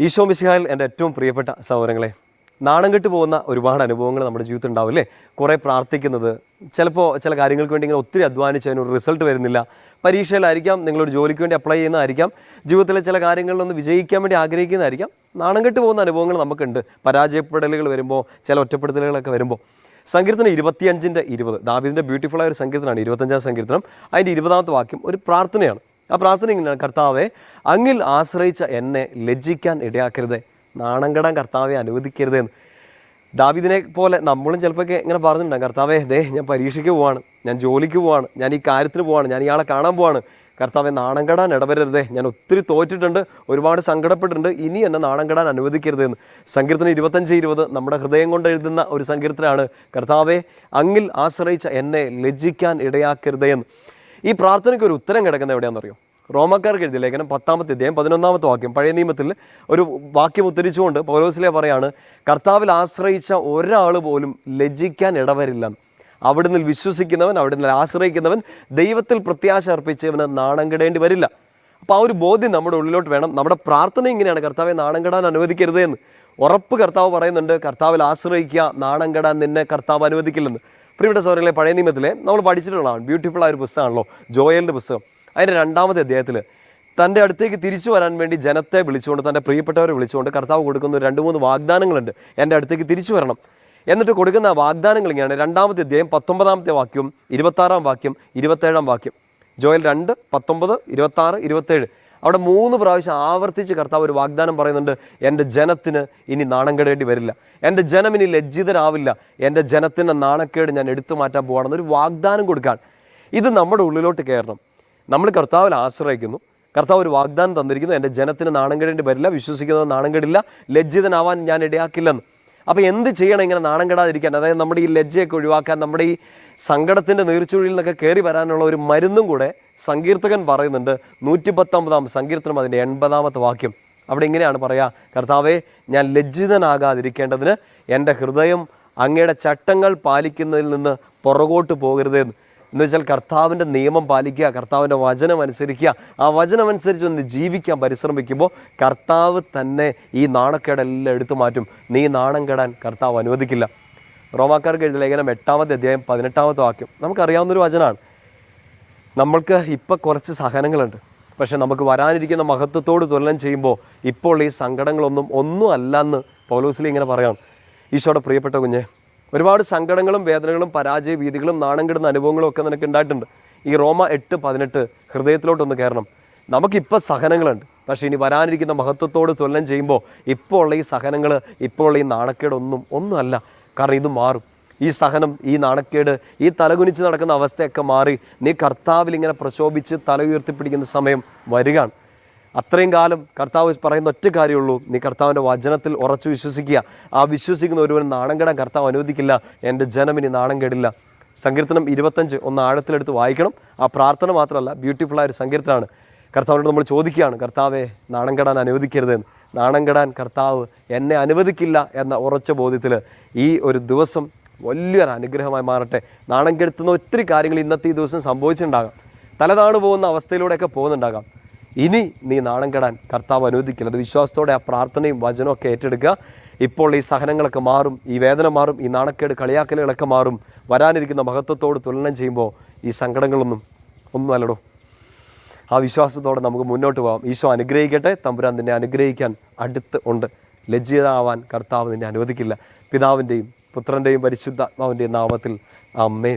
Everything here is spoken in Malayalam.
ഈശോ മിശിഹായിൽ എന്റെ ഏറ്റവും പ്രിയപ്പെട്ട സഹോദരങ്ങളെ നാണം കെട്ട് പോകുന്ന ഒരുപാട് അനുഭവങ്ങൾ നമ്മുടെ ജീവിതത്തിൽ ഉണ്ടാവും അല്ലേ കുറേ പ്രാർത്ഥിക്കുന്നത് ചിലപ്പോൾ ചില കാര്യങ്ങൾക്ക് വേണ്ടി ഇങ്ങനെ ഒത്തിരി അധ്വാനിച്ച് അതിനൊരു റിസൾട്ട് വരുന്നില്ല. പരീക്ഷയിലായിരിക്കാം നിങ്ങളൊരു ജോലിക്ക് വേണ്ടി അപ്ലൈ ചെയ്യുന്നതായിരിക്കാം ജീവിതത്തിലെ ചില കാര്യങ്ങളിലൊന്ന് വിജയിക്കാൻ വേണ്ടി ആഗ്രഹിക്കുന്നതായിരിക്കാം. നാണം കെട്ട് പോകുന്ന അനുഭവങ്ങൾ നമുക്കുണ്ട്. പരാജയപ്പെടലുകൾ വരുമ്പോൾ ചില ഒറ്റപ്പെടുത്തലുകളൊക്കെ വരുമ്പോൾ. സങ്കീർത്തനം ഇരുപത്തിയഞ്ചിന്റെ ഇരുപത്. ദാവിദിന്റെ ബ്യൂട്ടിഫുൾ ആയ ഒരു സങ്കീർത്തനമാണ് ഇരുപത്തഞ്ചാം സങ്കീർത്തനം. അതിന്റെ ഇരുപതാമത്തെ വാക്യം ഒരു പ്രാർത്ഥനയാണ്. ആ പ്രാർത്ഥന ഇങ്ങനെയാണ്. കർത്താവെ അങ്ങിൽ ആശ്രയിച്ച എന്നെ ലജ്ജിക്കാൻ ഇടയാക്കരുതേ. നാണം കെടാൻ കർത്താവെ അനുവദിക്കരുതെന്ന് ദാവിദിനെ പോലെ നമ്മളും ചിലപ്പോൾ ഇങ്ങനെ പറഞ്ഞിട്ടുണ്ടാകും. കർത്താവേ ദേ ഞാൻ പരീക്ഷയ്ക്ക് പോവാണ്. ഞാൻ ജോലിക്ക് പോവാണ്. ഞാൻ ഈ കാര്യത്തിന് പോവാണ്. ഞാൻ ഇയാളെ കാണാൻ പോവാണ്. കർത്താവെ നാണം കെടാൻ ഇടവരരുതേ. ഞാൻ ഒത്തിരി തോറ്റിട്ടുണ്ട്. ഒരുപാട് സങ്കടപ്പെട്ടിട്ടുണ്ട്. ഇനി എന്നെ നാണം കെടാൻ അനുവദിക്കരുതെന്ന് സങ്കീർത്തനം ഇരുപത്തഞ്ച് ഇരുപത് നമ്മുടെ ഹൃദയം കൊണ്ട് എഴുതുന്ന ഒരു സങ്കീർത്തനാണ് കർത്താവെ അങ്ങിൽ ആശ്രയിച്ച എന്നെ ലജ്ജിക്കാൻ ഇടയാക്കരുതേ എന്ന്. ഈ പ്രാർത്ഥനയ്ക്ക് ഒരു ഉത്തരം കിടക്കുന്നത് എവിടെയാണെന്നറിയോ? റോമക്കാർക്ക് എഴുതിയ ലേഖനം പത്താമത്തെ അധ്യായം പതിനൊന്നാമത്തെ വാക്യം പഴയ നിയമത്തിൽ ഒരു വാക്യം ഉദ്ധരിച്ചുകൊണ്ട് പൗലോസിലെ പറയാണ് കർത്താവിൽ ആശ്രയിച്ച ഒരാൾ പോലും ലജ്ജിക്കാൻ ഇടവരില്ല. അവിടുന്ന് വിശ്വസിക്കുന്നവൻ അവിടുന്ന് ആശ്രയിക്കുന്നവൻ ദൈവത്തിൽ പ്രത്യാശ അർപ്പിച്ചവന് നാണം വരില്ല. അപ്പോൾ ആ ഒരു ബോധ്യം നമ്മുടെ ഉള്ളിലോട്ട് വേണം. നമ്മുടെ പ്രാർത്ഥന ഇങ്ങനെയാണ് കർത്താവെ നാണം കെടാൻ അനുവദിക്കരുത് എന്ന്. ഉറപ്പ് കർത്താവ് പറയുന്നുണ്ട് കർത്താവിൽ ആശ്രയിക്കുക നാണം കെടാൻ നിന്നെ കർത്താവ് അനുവദിക്കില്ലെന്ന്. പ്രിയപ്പെട്ട സൗരങ്ങളെ പഴയ നിയമത്തിലെ നമ്മൾ പഠിച്ചിട്ടുള്ളതാണ്. ബ്യൂട്ടിഫുൾ ആയ ഒരു പുസ്തകമാണല്ലോ ജോയലിന്റെ പുസ്തകം. അതിന്റെ രണ്ടാമത്തെ അദ്ദേഹത്തിൽ തന്റെ അടുത്തേക്ക് തിരിച്ചു വരാൻ വേണ്ടി ജനത്തെ വിളിച്ചുകൊണ്ട് തന്റെ പ്രിയപ്പെട്ടവരെ വിളിച്ചുകൊണ്ട് കർത്താവ് കൊടുക്കുന്ന രണ്ട് മൂന്ന് വാഗ്ദാനങ്ങളുണ്ട്. എന്റെ അടുത്തേക്ക് തിരിച്ചു വരണം. എന്നിട്ട് കൊടുക്കുന്ന വാഗ്ദാനങ്ങൾ ഇങ്ങനെയാണ്. രണ്ടാമത്തെ അധ്യായം പത്തൊമ്പതാമത്തെ വാക്യം ഇരുപത്താറാം വാക്യം ഇരുപത്തേഴാം വാക്യം. ജോയൽ രണ്ട് പത്തൊമ്പത് ഇരുപത്താറ് ഇരുപത്തേഴ്. അവിടെ മൂന്ന് പ്രാവശ്യം ആവർത്തിച്ച് കർത്താവ് ഒരു വാഗ്ദാനം പറയുന്നുണ്ട് എന്റെ ജനത്തിന് ഇനി നാണം വരില്ല. എന്റെ ജനം ഇനി ലജ്ജിതരാവില്ല. എന്റെ ജനത്തിന്റെ നാണക്കേട് ഞാൻ എടുത്തു മാറ്റാൻ പോകണമെന്നൊരു വാഗ്ദാനം കൊടുക്കാൻ. ഇത് നമ്മുടെ ഉള്ളിലോട്ട് കയറണം. നമ്മൾ കർത്താവിൽ ആശ്രയിക്കുന്നു. കർത്താവ് ഒരു വാഗ്ദാനം തന്നിരിക്കുന്നു എന്റെ ജനത്തിന് നാണം കെടേണ്ടി വരില്ല വിശ്വസിക്കുന്നത് നാണം കെടില്ല ലജ്ജിതനാവാൻ ഞാൻ ഇടയാക്കില്ലെന്ന്. അപ്പോൾ എന്ത് ചെയ്യണം ഇങ്ങനെ നാണം കെടാതിരിക്കാൻ? അതായത് നമ്മുടെ ഈ ലജ്ജയൊക്കെ ഒഴിവാക്കാൻ നമ്മുടെ ഈ സങ്കടത്തിന്റെ നീർച്ചുഴിയിൽ നിന്നൊക്കെ കയറി വരാനുള്ള ഒരു മരുന്നും കൂടെ സങ്കീർത്തകൻ പറയുന്നുണ്ട്. നൂറ്റി പത്തൊമ്പതാം സങ്കീർത്തനം അതിന്റെ എൺപതാമത്തെ വാക്യം. അവിടെ ഇങ്ങനെയാണ് പറയുക കർത്താവെ ഞാൻ ലജ്ജിതനാകാതിരിക്കേണ്ടതിന് എന്റെ ഹൃദയം അങ്ങയുടെ ചട്ടങ്ങൾ പാലിക്കുന്നതിൽ നിന്ന് പുറകോട്ട് പോകരുതെന്ന്. എന്ന് വെച്ചാൽ കർത്താവിന്റെ നിയമം പാലിക്കുക കർത്താവിന്റെ വചനം അനുസരിക്കുക. ആ വചനമനുസരിച്ച് ഒന്ന് ജീവിക്കാൻ പരിശ്രമിക്കുമ്പോൾ കർത്താവ് തന്നെ ഈ നാണക്കേടെല്ലാം എടുത്തു മാറ്റും. നീ നാണം കെടാൻ കർത്താവ് അനുവദിക്കില്ല. റോമാക്കാർക്ക് എഴുതിയ ലേഖനം എട്ടാമത്തെ അധ്യായം പതിനെട്ടാമത്തെ വാക്യം. നമുക്കറിയാവുന്നൊരു വചനമാണ്. നമ്മൾക്ക് ഇപ്പോൾ കുറച്ച് സഹനങ്ങളുണ്ട്. പക്ഷേ നമുക്ക് വരാനിരിക്കുന്ന മഹത്വത്തോട് തുലനം ചെയ്യുമ്പോൾ ഇപ്പോൾ ഈ സങ്കടങ്ങളൊന്നും ഒന്നും അല്ലെന്ന് പൗലോസിലി ഇങ്ങനെ പറയാം ഈശോയുടെ പ്രിയപ്പെട്ട കുഞ്ഞെ ഒരുപാട് സങ്കടങ്ങളും വേദനകളും പരാജയ ഭീതികളും നാണം കിടുന്ന അനുഭവങ്ങളും ഒക്കെ നിനക്ക് ഉണ്ടായിട്ടുണ്ട്. ഈ റോമ എട്ട് പതിനെട്ട് ഹൃദയത്തിലോട്ടൊന്ന് കയറണം. നമുക്കിപ്പോൾ സഹനങ്ങളുണ്ട്. പക്ഷേ ഇനി വരാനിരിക്കുന്ന മഹത്വത്തോട് തുലനം ചെയ്യുമ്പോൾ ഇപ്പോൾ ഉള്ള ഈ സഹനങ്ങൾ ഇപ്പോൾ ഉള്ള ഈ നാണക്കേടൊന്നും ഒന്നുമല്ല. കാരണം ഇത് മാറും. ഈ സഹനം ഈ നാണക്കേട് ഈ തലകുനിച്ച് നടക്കുന്ന അവസ്ഥയൊക്കെ മാറി നീ കർത്താവിൽ ഇങ്ങനെ പ്രശോഭിച്ച് തല ഉയർത്തിപ്പിടിക്കുന്ന സമയം വരികയാണ്. അത്രയും കാലം കർത്താവ് പറയുന്ന ഒറ്റ കാര്യമുള്ളൂ. നീ കർത്താവിന്റെ വചനത്തിൽ ഉറച്ചു വിശ്വസിക്കുക. ആ വിശ്വസിക്കുന്ന ഒരുവൻ നാണം കെടാൻ കർത്താവ് അനുവദിക്കില്ല. എന്റെ ജനം ഇനി നാണം കെടില്ല. സങ്കീർത്തനം ഇരുപത്തഞ്ച് ഒന്ന് ആഴത്തിലെടുത്ത് വായിക്കണം. ആ പ്രാർത്ഥന മാത്രമല്ല ബ്യൂട്ടിഫുള്ളായ ഒരു സങ്കീർത്തനമാണ് കർത്താവിനോട് നമ്മൾ ചോദിക്കുകയാണ് കർത്താവെ നാണം കെടാൻ അനുവദിക്കരുതെന്ന്. നാണം കെടാൻ കർത്താവ് എന്നെ അനുവദിക്കില്ല എന്ന ഉറച്ച ബോധ്യത്തിൽ ഈ ഒരു ദിവസം വലിയൊരു അനുഗ്രഹമായി മാറട്ടെ. നാണം കെടുത്തുന്ന ഒത്തിരി കാര്യങ്ങൾ ഇന്നത്തെ ഈ ദിവസം സംഭവിച്ചിട്ടുണ്ടാകാം. തലതാണ് പോകുന്ന അവസ്ഥയിലൂടെയൊക്കെ പോകുന്നുണ്ടാകാം. ഇനി നീ നാണം കെടാൻ കർത്താവ് അനുവദിക്കില്ല. അത് വിശ്വാസത്തോടെ ആ പ്രാർത്ഥനയും വചനമൊക്കെ ഏറ്റെടുക്കുക. ഇപ്പോൾ ഈ സഹനങ്ങളൊക്കെ മാറും ഈ വേദന മാറും ഈ നാണക്കേട് കളിയാക്കലുകളൊക്കെ മാറും. വരാനിരിക്കുന്ന മഹത്വത്തോട് തുലനം ചെയ്യുമ്പോൾ ഈ സങ്കടങ്ങളൊന്നും ഒന്നും അല്ലടോ. ആ വിശ്വാസത്തോടെ നമുക്ക് മുന്നോട്ട് പോകാം. ഈശോ അനുഗ്രഹിക്കട്ടെ. തമ്പുരാൻ നിന്നെ അനുഗ്രഹിക്കാൻ അടുത്ത് ഉണ്ട്. ലജ്ജിതാവാൻ കർത്താവ് നിന്നെ അനുവദിക്കില്ല. പിതാവിന്റെയും പുത്രന്റെയും പരിശുദ്ധാത്മാവിന്റെയും നാമത്തിൽ. അമ്മേൻ